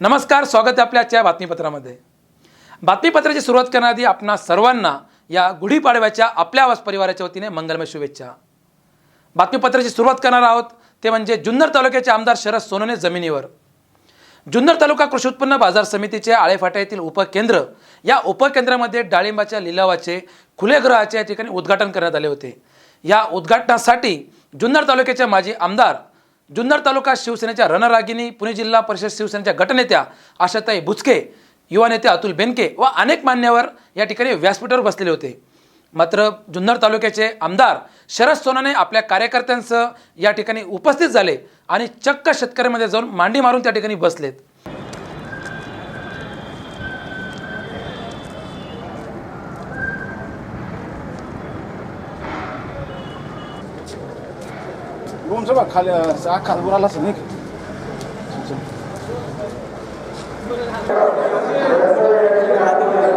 नमस्कार स्वागत आहे आपल्याच्या बातमीपत्रामध्ये. बातमीपत्राची सुरुवात करण्याआधी आपणा सर्वांना या गुढीपाडव्याच्या आपल्या आवाज परिवाराच्या वतीने मंगलमय शुभेच्छा. बातमीपत्राची सुरुवात करणार आहोत ते म्हणजे जुन्नर तालुक्याचे आमदार शरद सोनवणे जमिनीवर. जुन्नर तालुका कृषी उत्पन्न बाजार समितीचे आळेफाटा येथील उपकेंद्र या उपकेंद्रामध्ये डाळिंबाच्या लिलावाचे खुले या ठिकाणी उद्घाटन करण्यात आले होते. या उद्घाटनासाठी जुन्नर तालुक्याचे माजी आमदार जुन्नर तालुका शिवसेनेच्या रणरागिनी पुणे जिल्हा परिषद शिवसेनेच्या गटनेत्या आशाताई भुचके युवा नेते अतुल बेनके व अनेक मान्यवर या ठिकाणी व्यासपीठावर बसलेले होते. मात्र जुन्नर तालुक्याचे आमदार शरद सोनाने आपल्या कार्यकर्त्यांसह या ठिकाणी उपस्थित झाले आणि चक्क शेतकऱ्यांमध्ये जाऊन मांडी मारून त्या ठिकाणी बसलेत. रूम सगळं खाली खाली बुराला असं नाही सुमनताई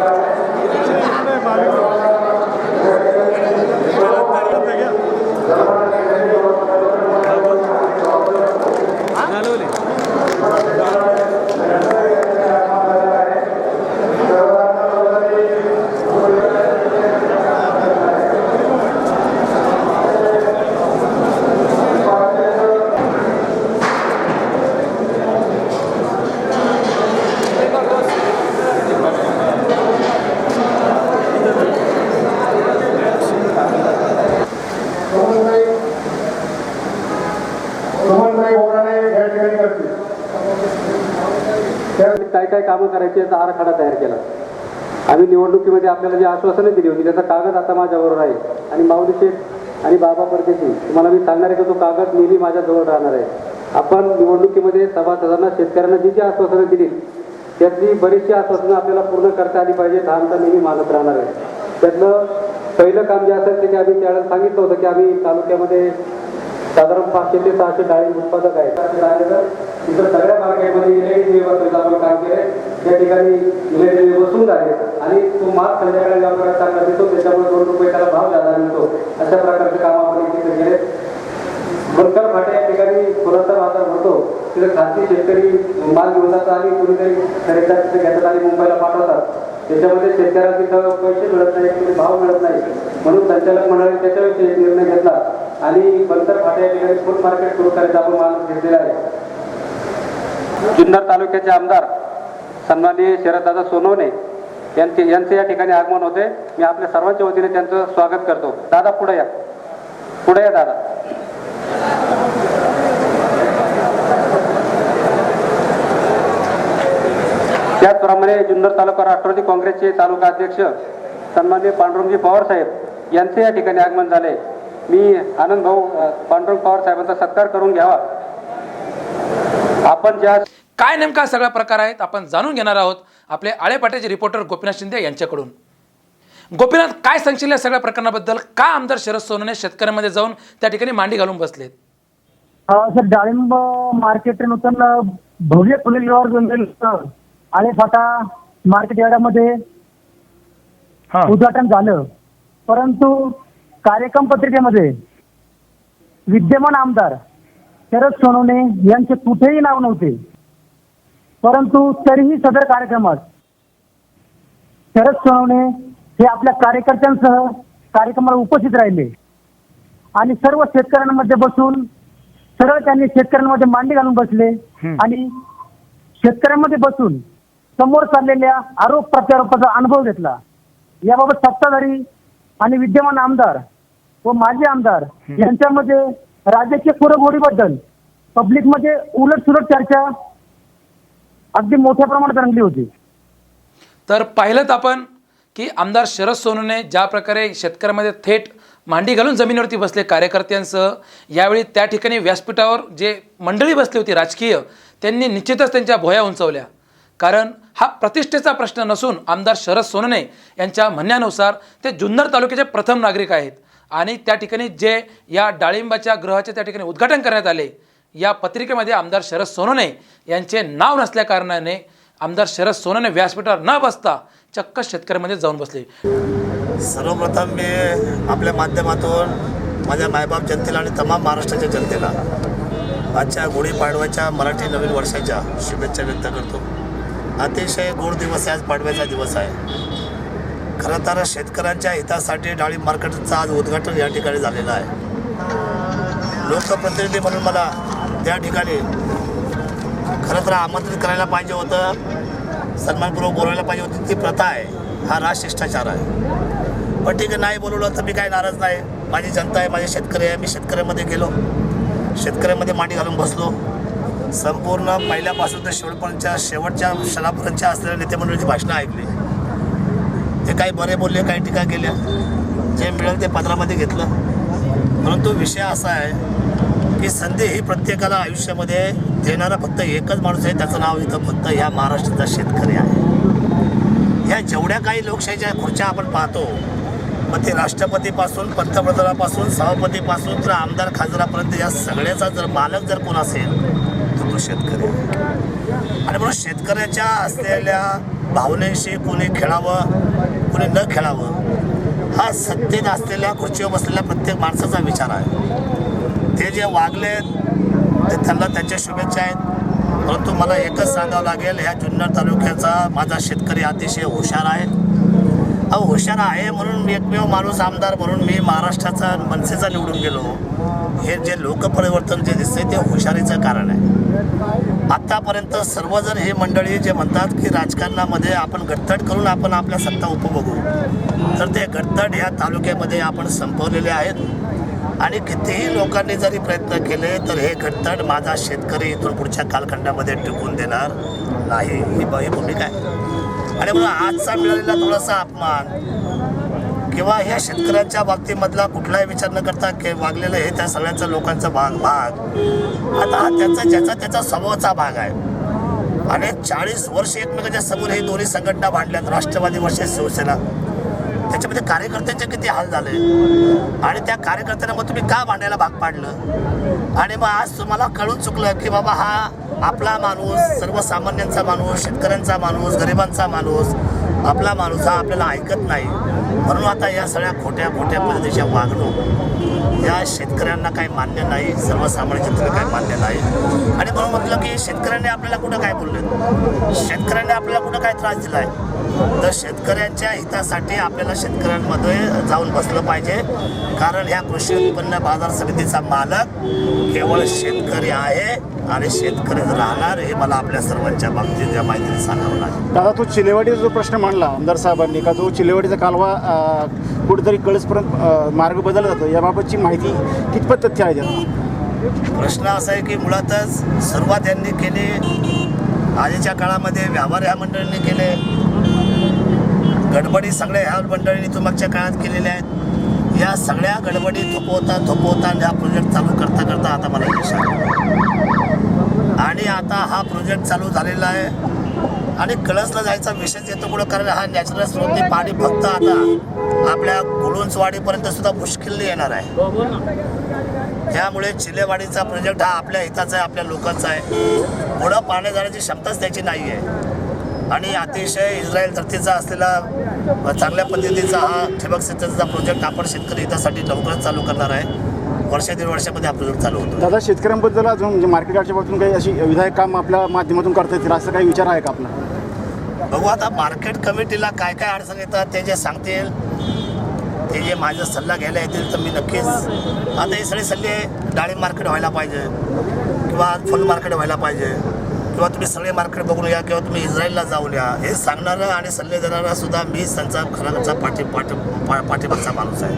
सुमनताई या ठिकाणी करतील. काय काय कामं करायची याचा आराखडा तयार केला. आम्ही निवडणुकीमध्ये आपल्याला जी आश्वासनं दिली होती त्याचा कागद आता माझ्याबरोबर आहे. आणि माऊली शेठ आणि बाबा परदेशी तुम्हाला मी सांगणार आहे की तो कागद नेहमी माझ्याजवळ राहणार आहे. आपण निवडणुकीमध्ये सभासदांना शेतकऱ्यांना जी जी आश्वासनं दिली त्यातली बरीचशी आश्वासनं आपल्याला पूर्ण करता आली पाहिजे हा आमचा नेहमी मानत राहणार आहे. त्यातलं पहिलं काम जे असेल ते आम्ही त्यावेळेला सांगितलं होतं की आम्ही तालुक्यामध्ये साधारण पाचशे ते सहाशे डाळी उत्पादक आहेत. इतर सगळ्या मार्केटमध्ये इलेक्ट्रिक व्यवस्थेचं आपण काम केलंय. त्या ठिकाणी इलेक्ट्रिक बसून झाले आणि तो माल संध्याकाळी ज्या चांगला देतो त्याच्यामुळे दोन रुपये त्याला भाव जादा मिळतो. अशा प्रकारचे काम आपण इथे केले बनकर फाटा या ठिकाणी फुलाचा बाजार भरतो तिथे खासगी शेतकरी माल घेऊन जातात आणि कुणीतरी खरेदीदार तिथे घेतात आणि मुंबईला पाठवतात. त्याच्यामध्ये शेतकऱ्याला तिथं पैसे मिळत नाही भाव मिळत नाही म्हणून संचालक मंडळाने त्याच्याविषयी एक निर्णय घेतला आणि बनकर फाट्या ठिकाणी फूड मार्केट सुरू करायचा आपण माल घेतलेला आहे. जुन्नर तालुक्याचे आमदार सन्माननीय शरददादा सोनवणे यांचे यांचे या ठिकाणी आगमन होते. मी आपल्या सर्वांच्या वतीने त्यांचं स्वागत करतो. दादा पुढे या. पुढे या दादा. त्याचप्रमाणे जुन्नर तालुका राष्ट्रवादी काँग्रेसचे तालुका अध्यक्ष सन्माननीय पांडुरंगजी पवार साहेब यांचे या ठिकाणी आगमन झाले. मी आनंद भाऊ पांडुरंग पवार साहेबांचा सत्कार करून घ्यावा. आपण ज्या काय नेमका सगळा प्रकार आहेत आपण जाणून घेणार आहोत आपले आळेपाट्याचे रिपोर्टर गोपीनाथ शिंदे यांच्याकडून. गोपीनाथ काय सांगशील या सगळ्या प्रकरणाबद्दल? का आमदार शरद सोनवणे शेतकऱ्यांमध्ये जाऊन त्या ठिकाणी मांडी घालून बसलेत? सर डाळिंब मार्केट भव्य खुलेल्यावर आळे फाटा मार्केट यार्डामध्ये उद्घाटन झालं. परंतु कार्यक्रम पत्रिकेमध्ये विद्यमान आमदार शरद सोनवणे यांचे कुठेही नाव नव्हते. परंतु तरीही सदर कार्यक्रमात शरद सोनवणे हे आपल्या कार्यकर्त्यांसह कार्यक्रमाला उपस्थित राहिले. आणि सर्व शेतकऱ्यांमध्ये बसून सरळ त्यांनी शेतकऱ्यांमध्ये मांडी घालून बसले. आणि शेतकऱ्यांमध्ये बसून समोर चाललेल्या आरोप प्रत्यारोपाचा अनुभव घेतला. याबाबत सत्ताधारी आणि विद्यमान आमदार व माजी आमदार यांच्यामध्ये राजकीय कुरघोडीबद्दल पब्लिकमध्ये उलट सुलट चर्चा अगदी मोठ्या प्रमाणात रंगली होती. तर पाहिलं आपण की आमदार शरद सोनवणे ज्या प्रकारे शेतकऱ्यांमध्ये थेट मांडी घालून जमिनीवरती बसले कार्यकर्त्यांसह यावेळी त्या ठिकाणी व्यासपीठावर जे मंडळी बसली होती राजकीय त्यांनी निश्चितच त्यांच्या भोया उंचवल्या. कारण हा प्रतिष्ठेचा प्रश्न नसून आमदार शरद सोनने यांच्या म्हणण्यानुसार ते जुन्नर तालुक्याचे प्रथम नागरिक आहेत. आणि त्या ठिकाणी जे या डाळिंबाच्या ग्रहाचे त्या ठिकाणी उद्घाटन करण्यात आले या पत्रिकेमध्ये आमदार शरद सोनने यांचे नाव नसल्याकारणाने आमदार शरद सोनने व्यासपीठावर न बसता चक्क शेतकऱ्यांमध्ये जाऊन बसले. सर्वप्रथम मी आपल्या माध्यमातून माझ्या मायबाप जनतेला आणि तमाम महाराष्ट्राच्या जनतेला आजच्या गुढीपाडव्याच्या मराठी नवीन वर्षाच्या शुभेच्छा व्यक्त करतो. अतिशय गोड दिवस आहे आज पाडव्याचा दिवस आहे. खरं तर शेतकऱ्यांच्या हितासाठी डाळी मार्केटचं आज उद्घाटन या ठिकाणी झालेलं आहे. लोकप्रतिनिधी म्हणून मला त्या ठिकाणी खरं तर आमंत्रित करायला पाहिजे होतं सन्मानपूर्वक बोलायला पाहिजे होती ती प्रथा आहे हा राजशिष्टाचार आहे. पण ठीक आहे नाही बोलवलं तर मी काय नाराज नाही. माझी जनता आहे माझे शेतकरी आहे मी शेतकऱ्यामध्ये गेलो. शेतकऱ्यामध्ये मांडी घालून बसलो. संपूर्ण पहिल्यापासून ते शेवटपर्यंतच्या शेवटच्या क्षणापर्यंतच्या असलेल्या नेते मंडळीची भाषणं ऐकली. ते काही बरे बोलले काही टीका केल्या. जे मिळेल ते पत्रामध्ये घेतलं. परंतु विषय असा आहे की संधी ही प्रत्येकाला आयुष्यामध्ये देणारा फक्त एकच माणूस आहे त्याचं नाव इथं फक्त ह्या महाराष्ट्राचा शेतकरी आहे. ह्या जेवढ्या काही लोकशाहीच्या खुर्च्या आपण पाहतो मग ते राष्ट्रपतीपासून पंतप्रधानापासून सभापतीपासून तर आमदार खासदारापर्यंत या सगळ्याचा जर मालक जर कोण असेल तो शेतकरी. आणि म्हणून शेतकऱ्याच्या असलेल्या भावनेशी कोणी खेळावं कोणी न खेळावं हा सत्तेत असलेल्या खुर्चीवर बसलेल्या प्रत्येक माणसाचा विचार आहे. ते जे वागले ते त्यांना त्यांच्या शुभेच्छा आहेत. परंतु मला एकच सांगावं लागेल ह्या जुन्नर तालुक्याचा माझा शेतकरी अतिशय हुशार आहे. अहो हुशार आहे म्हणून मी एकमेव माणूस आमदार म्हणून मी महाराष्ट्राचा मनसेचा निवडून गेलो. हे जे लोकपरिवर्तन जे दिसतंय ते हुशारीचं कारण आहे. आत्तापर्यंत सर्वजण हे मंडळी जे म्हणतात की राजकारणामध्ये आपण गटतट करून आपण आपल्या सत्ता उपभोगू. तर ते गटतट ह्या तालुक्यामध्ये आपण संपवलेले आहेत. आणि कितीही लोकांनी जरी प्रयत्न केले तर हे गटतट माझा शेतकरी इथून पुढच्या कालखंडामध्ये टिकून देणार नाही. ही ही भूमिका आहे. आणि म्हणून आजचा मिळालेला थोडासा अपमान किंवा ह्या शेतकऱ्यांच्या बाबतीमधला कुठलाही विचार न करता के वागलेलं हे त्या सगळ्यांचा लोकांचा भाग भाग. आता हा त्याचा ज्याचा त्याचा स्वभावाचा भाग आहे. आणि चाळीस वर्ष एकमेकांच्या समोर हे दोन्ही संघटना भांडल्यात राष्ट्रवादी वर्षे शिवसेना. त्याच्यामध्ये कार्यकर्त्यांचे किती हाल झाले? आणि त्या कार्यकर्त्यांना मग तुम्ही का भांडायला भाग पाडलं? आणि मग आज तुम्हाला कळून चुकलं की बाबा हा आपला माणूस सर्वसामान्यांचा माणूस शेतकऱ्यांचा माणूस गरिबांचा माणूस आपला माणूस हा आपल्याला ऐकत नाही. म्हणून आता या सगळ्या खोट्या खोट्या पद्धतीच्या वागणूक या शेतकऱ्यांना काही मान्य नाही सर्वसामान्य जनतेला काही मान्य नाही. आणि म्हणून म्हटलं की शेतकऱ्यांनी आपल्याला कुठं काय बोलले? शेतकऱ्यांनी आपल्याला कुठं काय त्रास दिला आहे तर शेतकऱ्यांच्या हितासाठी आपल्याला शेतकऱ्यांमध्ये जाऊन बसलं पाहिजे. कारण ह्या कृषी उत्पन्न बाजार समितीचा मालक केवळ शेतकरी आहे आणि शेतकरीच राहणार हे मला आपल्या सर्वांच्या बाबतीत या माहितीने सांगावं लागेल. दादा तो चिलेवाडीचा जो प्रश्न मांडला आमदार साहेबांनी का जो चिलेवाडीचा कालवा कुठेतरी कळसपर्यंत मार्ग बदलला जातो याबाबतची माहिती कितपत तथ्य आहे प्रश्न असा आहे की मुळातच सुरुवात यांनी केली आधीच्या काळामध्ये व्यापार ह्या मंडळींनी केले गडबडी सगळ्या ह्या मंडळींनी तो मागच्या काळात केलेल्या आहेत. या सगळ्या गडबडी थोपवता थोपवता हा प्रोजेक्ट चालू करता करता आता मला यश आलं. आणि आता हा प्रोजेक्ट चालू झालेला आहे. आणि कळसला जायचा विषयच येतो पुढं कारण हा नॅचरल स्रोतने पाणी फक्त आता आपल्या गुळुंचवाडीपर्यंत सुद्धा मुश्किलने येणार आहे. त्यामुळे चिलेवाडीचा प्रोजेक्ट हा आपल्या हिताचा आहे आपल्या लोकांचा आहे. पुढं पाणी जाण्याची क्षमताच त्याची नाही आहे आणि अतिशय इस्रायल धर्तीचा असलेला चांगल्या पद्धतीचा हा ठिबक सिंचनाचा प्रोजेक्ट आपण शेतकरी हितासाठी लवकरच चालू करणार आहे. वर्ष दीड वर्षामध्ये हा प्रोजेक्ट चालू होतो दादा शेतकऱ्यांबद्दल अजून म्हणजे मार्केट यार्डच्या बाबतीतून काही अशी विधायक काम आपल्या माध्यमातून करता येतील असं काही विचार आहे का आपला? बघू आता मार्केट कमिटीला काय काय अडचण येतात ते जे सांगतील ते जे माझा सल्ला घ्यायला येतील तर मी नक्कीच आता हे सगळे सल्ले डाळिंब मार्केट व्हायला पाहिजे किंवा फुल मार्केट व्हायला पाहिजे. किंवा तुम्ही सगळे मार्केट बघून या किंवा तुम्ही इस्रायलला जाऊन या हे सांगणारं आणि सल्ले देणारा सुद्धा मी त्यांचा खराचा पाठी पाठी पा- पाठीमागचा माणूस आहे.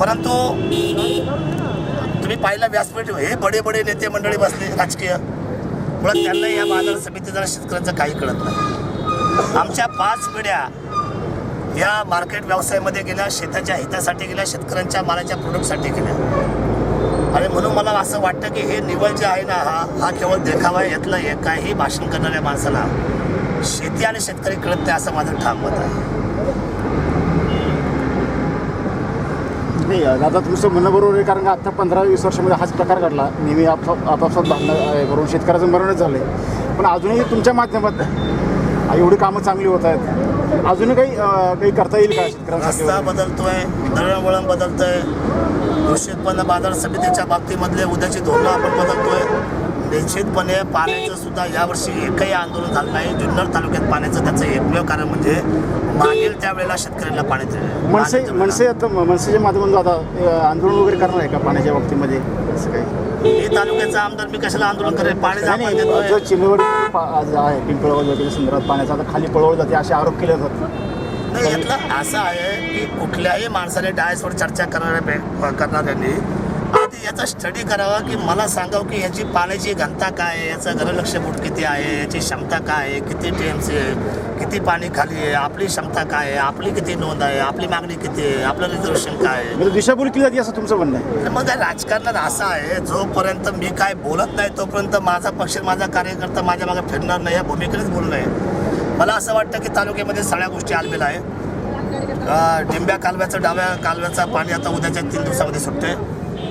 परंतु तुम्ही पाहिलं व्यासपीठ हे बडे बडे नेते मंडळी बसले राजकीय. मुळात त्यांना या बाजार समितीचा शेतकऱ्यांचं काही कळत नाही. आमच्या पाच पिढ्या या मार्केट व्यवसायामध्ये गेल्या शेताच्या हितासाठी गेल्या शेतकऱ्यांच्या मालाच्या प्रोडक्टसाठी गेल्या. आणि म्हणून मला असं वाटतं की हे निवड जे आहे ना हा हा केवळ देखावा आहे यातलं एक काही भाषण करणाऱ्या माणसाला शेती आणि शेतकरी कळत नाही असं माझं ठाम मत आहे. नाही दादा तुमचं म्हणणं बरोबर आहे कारण का आता पंधरा वीस वर्षामध्ये हाच प्रकार घडला. नेहमी आपाप आपापसात भांडणं करून शेतकऱ्याचं मरणच झालं आहे पण अजूनही तुमच्या माध्यमात एवढी कामं चांगली होत आहेत. अजूनही काही काही करता येईल का शेतकऱ्यांसाठी रस्ता? बदलतोय दळणवळण बदलतंय. कृषी उत्पन्न बाजार समितीच्या बाबतीमधले उद्याची धोरणं आपण बदलतोय. निश्चितपणे पाण्याचं सुद्धा यावर्षी एकही आंदोलन झालं नाही. जुन्नर तालुक्यात पाण्याचं त्याचं एकमेव कारण म्हणजे मागील त्यावेळेला शेतकऱ्यांना पाणी मनसे मनसे आता मनसेच्या माध्यमातून आता आंदोलन वगैरे करणार आहे का पाण्याच्या बाबतीमध्ये? असं काही? मी तालुक्याचा आमदार मी कशाला आंदोलन करेल? पाणी जो आहे वगैरे संदर्भात पाण्याचा आता खाली पळवलं जाते असे आरोप केले जातात. नाही यातलं असं आहे की कुठल्याही माणसाने डायसवर चर्चा करणाऱ्या करणाऱ्यांनी आधी याचा स्टडी करावा की मला सांगावं की याची पाण्याची घनता काय आहे याचं घनलक्ष फूट किती आहे याची क्षमता काय आहे किती टीएमसी आहे किती पाणी खाली आहे आपली क्षमता काय आहे आपली किती नोंद आहे आपली मागणी किती आहे आपलं रिझर्वेशन काय आहे. म्हणजे दिशाभूल केली जाते असं तुमचं म्हणणं आहे. आणि मग या राजकारणात असं आहे जोपर्यंत मी काय बोलत नाही तोपर्यंत माझा पक्ष माझा कार्यकर्ता माझ्या मागे फिरणार नाही या भूमिकेनेच बोलणं आहे मला असं वाटतं की तालुक्यामध्ये सगळ्या गोष्टी आलेल्या आहे. डिंब्या कालव्याचं डाव्या कालव्याचं पाणी आता उद्याच्या तीन दिवसामध्ये सुटते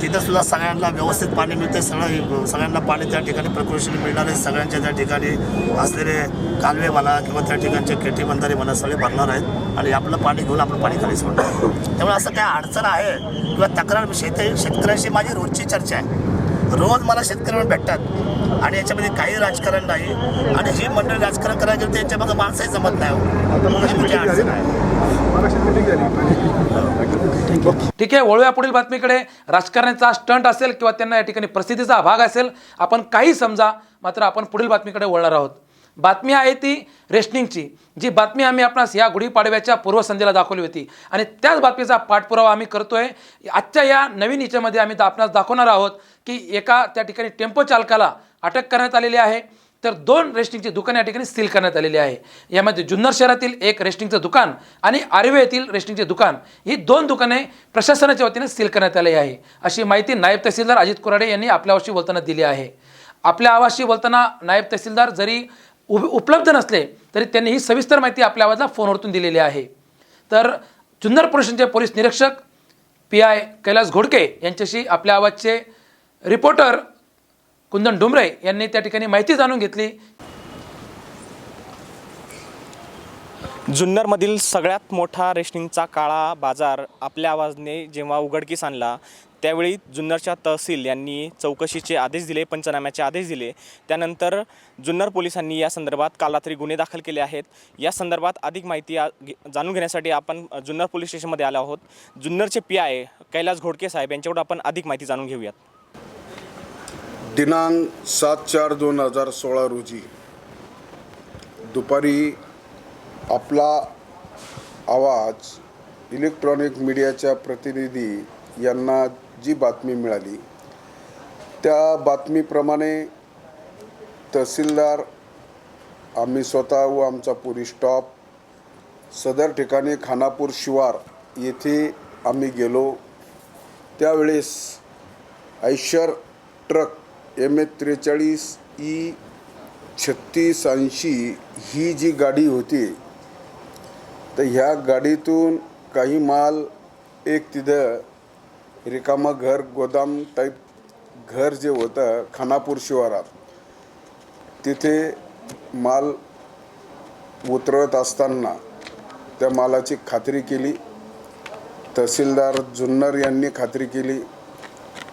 तिथं सुद्धा सगळ्यांना व्यवस्थित पाणी मिळते सगळं सगळ्यांना पाणी त्या ठिकाणी प्रकृषण मिळणार आहे. सगळ्यांच्या त्या ठिकाणी असलेले कालवे म्हणा किंवा त्या ठिकाणचे केटी बंधारे म्हणा सगळे भरणार आहेत. आणि आपलं पाणी घेऊन आपलं पाणी खाली सोडणार त्यामुळे असं काय अडचण आहे किंवा तक्रार शेत शेतकऱ्यांशी माझी रोजची चर्चा आहे. रोज मला शेतकऱ्यांना भेटतात. आणि याच्यामध्ये काही राजकारण नाही. आणि ही मंडळी राजकारण करायला गेली त्यांच्या मागं माणसंही जमत नाही. आहे ठीक आहे वळूया पुढील बातमीकडे. राजकारणाचा स्टंट असेल किंवा त्यांना या ठिकाणी प्रसिद्धीचा अभाग असेल आपण काही समजा मात्र आपण पुढील बातमीकडे वळणार आहोत. बातमी आहे ती रेशनिंगची जी बातमी आम्ही आपणास या गुढीपाडव्याच्या पूर्वसंध्येला दाखवली होती. आणि त्याच बातमीचा पाठपुरावा आम्ही करतोय. आजच्या या नवीन याच्यामध्ये आम्ही दा- आपणास दाखवणार आहोत की एका त्या ठिकाणी टेम्पो चालकाला अटक करण्यात आलेली आहे. तर दोन रेस्टिंगची दुकाने या ठिकाणी सील करण्यात आलेली आहे. यामध्ये जुन्नर शहरातील एक रेस्टिंगचं दुकान आणि आर्वे येथील रेस्टिंगचे दुकान ही दोन दुकाने प्रशासनाच्या वतीने सील करण्यात आली आहे. अशी माहिती नायब तहसीलदार अजित कुराडे यांनी आपल्यावरशी बोलताना दिली आहे. आपल्या आवाजशी बोलताना नायब तहसीलदार जरी उभ उपलब्ध नसले तरी त्यांनी ही सविस्तर माहिती आपल्या आवाजला फोनवरतून दिलेली आहे. तर जुन्नर पोलिसांचे पोलीस निरीक्षक पी आय कैलास घोडके यांच्याशी आपल्या आवाजचे रिपोर्टर कुंदन डुमरे यांनी त्या ठिकाणी माहिती जाणून घेतली. जुन्नरमधील सगळ्यात मोठा रेशनिंगचा काळा बाजार आपल्या आवाजने जेव्हा उघडकीस आणला त्यावेळी जुन्नरच्या तहसील यांनी चौकशीचे आदेश दिले पंचनाम्याचे आदेश दिले. त्यानंतर जुन्नर पोलिसांनी या संदर्भात काल रात्री गुन्हे दाखल केले आहेत. या संदर्भात अधिक माहिती घे- जाणून घेण्यासाठी आपण जुन्नर पोलीस स्टेशनमध्ये आलो आहोत. जुन्नरचे पी आय कैलास घोडके साहेब यांच्याकडून आपण अधिक माहिती जाणून घेऊयात. दिनांक सात चार दोन हजार सोळा रोजी दुपारी आपला आवाज इलेक्ट्रॉनिक मीडियाच्या प्रतिनिधी यांना जी बातमी मिळाली त्या बातमीप्रमाणे तहसीलदार आम्ही स्वतः व आमचा पोलीस स्टॉप सदर ठिकाणी खानापूर शिवार येथे आम्ही गेलो. त्यावेळेस ऐशर ट्रक एम ए त्रेचाळीस ई छत्तीस ऐंशी ही जी गाडी होती तर ह्या गाडीतून काही माल एक तिथं रिकामं घर गोदाम टाईप घर जे होतं खानापूर शिवारात तिथे माल उतरवत असताना त्या मालाची खात्री केली. तहसीलदार जुन्नर यांनी खात्री केली.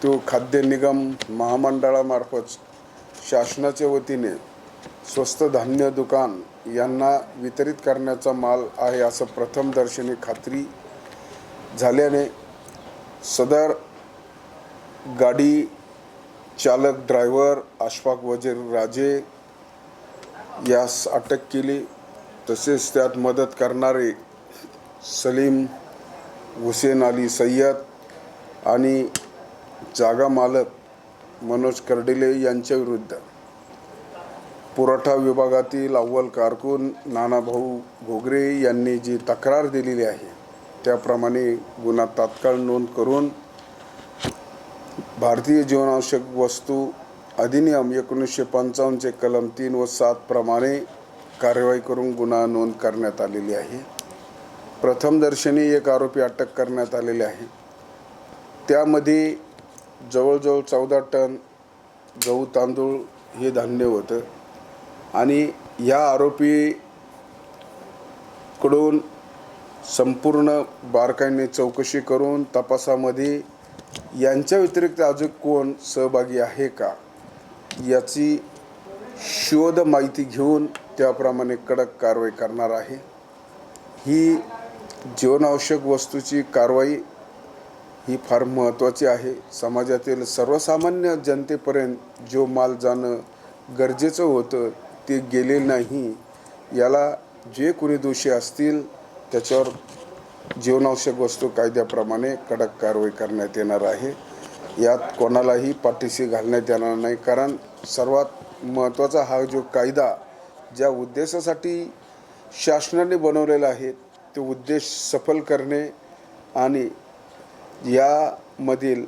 तो खाद्य निगम महामंडळामार्फत शासनाच्या वतीने स्वस्त धान्य दुकान यांना वितरित करण्याचा माल आहे असं प्रथमदर्शनी खात्री झाल्याने सदर गाडी चालक ड्रायव्हर आशफाक वजीर राजे यास अटक केली. तसेच त्यात मदत करणारे सलीम हुसेन अली सय्यद आणि जागा मालक मनोज कर्डिले यांच्या विरुद्ध. पुरवठा विभागातील अव्वल कारकून नानाभाऊ घोगरे यांनी जी तक्रार दिलेली आहे त्याप्रमाणे गुन्हा तात्काळ नोंद करून भारतीय जीवनावश्यक वस्तू अधिनियम एकोणीसशे पंचावन्नचे कलम तीन व सात प्रमाणे करून गुन्हा नोंद करण्यात आलेली आहे. प्रथमदर्शनी एक आरोपी अटक करण्यात आलेले आहे. त्यामध्ये जवळजवळ चौदा टन गहू तांदूळ हे धान्य होतं. आणि या आरोपी कडून संपूर्ण बारकाईने चौकशी करून तपासामध्ये यांच्या व्यतिरिक्त अजून कोण सहभागी आहे का याची शोध माहिती घेऊन त्याप्रमाणे कडक कारवाई करणार आहे. ही जीवनावश्यक वस्तूची कारवाई ही फार महत्त्वाची आहे. समाजातील सर्वसामान्य जनतेपर्यंत जो माल जाणं गरजेचं होतं ते गेले नाही. याला जे कोणी दोषी असतील त्याच्यावर जीवनावश्यक वस्तू कायद्याप्रमाणे कडक कारवाई करण्यात येणार आहे. यात कोणालाही पाठीशी घालण्यात येणार नाही कारण सर्वात महत्त्वाचा हा जो कायदा ज्या उद्देशासाठी शासनाने बनवलेला आहे ते उद्देश सफल करणे आणि यामधील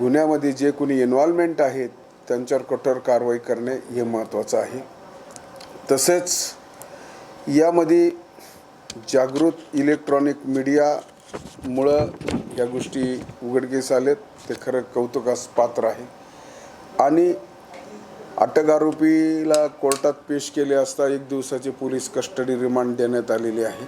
गुन्ह्यामध्ये जे कोणी इन्व्हॉल्वमेंट आहेत त्यांच्यावर कठोर कारवाई करणे हे महत्त्वाचं आहे. तसेच यामध्ये जागृत इलेक्ट्रॉनिक मीडियामुळं या गोष्टी उघडकीस आलेत. ते खरं कौतुकास पात्र आहे. आणि अटक आरोपीला कोर्टात पेश केले असता एक दिवसाची पोलीस कस्टडी रिमांड देण्यात आलेली आहे.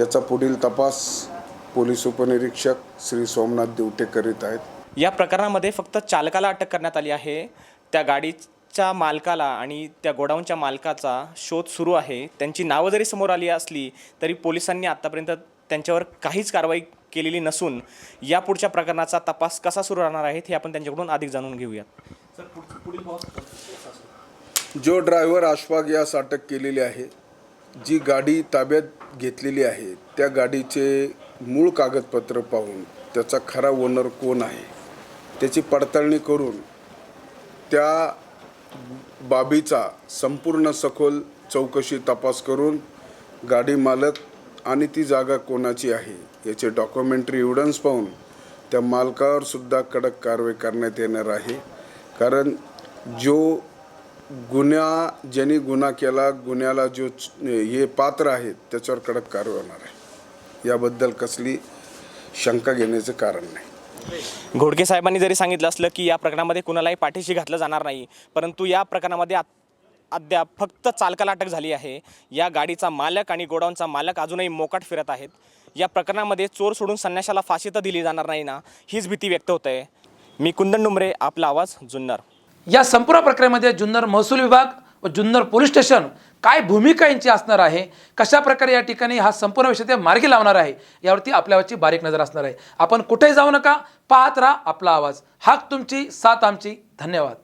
याचा पुढील तपास पोलीस उपनिरीक्षक श्री सोमनाथ दिवटे करीत आहेत. या प्रकरणामध्ये फक्त चालकाला अटक करण्यात आली आहे. त्या गाडीच्या मालकाला आणि त्या गोडाऊनच्या मालकाचा शोध सुरू आहे. त्यांची नावं जरी समोर आली असली तरी पोलिसांनी आत्तापर्यंत त्यांच्यावर काहीच कारवाई केलेली नसून या पुढच्या प्रकरणाचा तपास कसा सुरू राहणार आहे हे आपण त्यांच्याकडून अधिक जाणून घेऊयात. जो ड्रायव्हर आशफाग यास अटक केलेली आहे जी गाडी ताब्यात घेतलेली आहे त्या गाडीचे मूळ कागदपत्र पाहून त्याचा खरा ओनर कोण आहे त्याची पडताळणी करून त्या बाबीचा संपूर्ण सखोल चौकशी तपास करून गाडी मालक आणि ती जागा कोणाची आहे याचे डॉक्युमेंटरी एव्हिडन्स पाहून त्या मालकावर सुद्धा कडक कारवाई करण्यात येणार आहे. कारण जो गुन्हा ज्यांनी गुन्हा केला गुन्ह्याला जो हे पात्र आहेत त्याच्यावर कडक कारवाई होणार आहे. याबद्दल कसली शंका घेण्याचं कारण नाही. घोडके साहेबांनी जरी सांगितलं असलं की या प्रकरणामध्ये कुणालाही पाठीशी घातलं जाणार नाही परंतु या प्रकरणामध्ये आत- अद्याप फक्त चालकाला अटक झाली आहे. या गाडीचा मालक आणि गोडाऊनचा मालक अजूनही मोकाट फिरत आहेत. या प्रकरणामध्ये चोर सोडून संन्याशाला फाशी तर दिली जाणार नाही ना हीच भीती व्यक्त होत. आहे मी कुंदन डुमरे आपला आवाज जुन्नर. या संपूर्ण प्रक्रियेमध्ये जुन्नर महसूल विभाग व जुन्नर पोलीस स्टेशन काय भूमिका यांची असणार आहे? कशा प्रकारे या ठिकाणी हा संपूर्ण विषय ते मार्गी लावणार आहे? यावरती आपल्यावरची बारीक नजर असणार आहे. आपण कुठेही जाऊ नका पाहत राहा आपला आवाज. हाक तुमची साथ आमची. धन्यवाद.